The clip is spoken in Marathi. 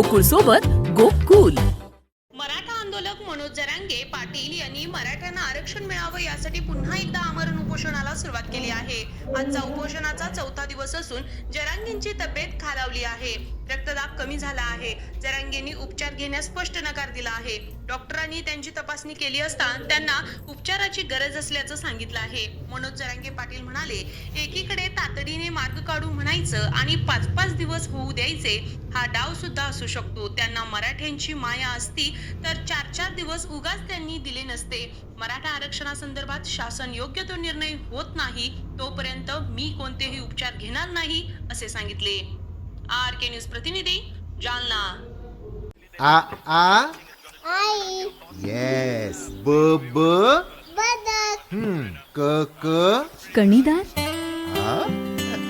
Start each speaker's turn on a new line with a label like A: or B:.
A: गोकुळ सोबत गोकुल.
B: मराठा आंदोलक मनोज जरांगे पाटील यांनी मराठ्यांना आरक्षण मिळावं यासाठी पुन्हा एकदा आमरण उपोषणाला सुरुवात केली आहे. आजचा उपोषणाचा चौथा दिवस असून जरांगेंची तब्येत खालावली आहे. रक्तदाब कमी झाला आहे. जरांगेंनी उपचार घेण्यास स्पष्ट नकार दिला आहे. डॉक्टरांनी त्यांची तपासणी केली असता त्यांना उपचाराची गरज असल्याचं सांगितलं आहे. मनोज जरांगे पाटील म्हणाले एकी तातडीने मार्ग काढू म्हणायचं आणि पाच पाच दिवस होऊ द्यायचे हा डाव सुद्धा असू शकतो. त्यांना मराठ्यांची माया असती तर चार चार दिवस उगाच त्यांनी दिले नसते. मराठा आरक्षणासंदर्भात शासन योग्य तो निर्णय होत नाही तोपर्यंत मी कोणतेही उपचार घेणार नाही असे सांगितले. आर के न्यूज प्रतिनिधी जालना.
C: आ आ?
D: आई.
C: येस ब ब?
D: बदक.
C: हम्म. क क?
E: कणीदार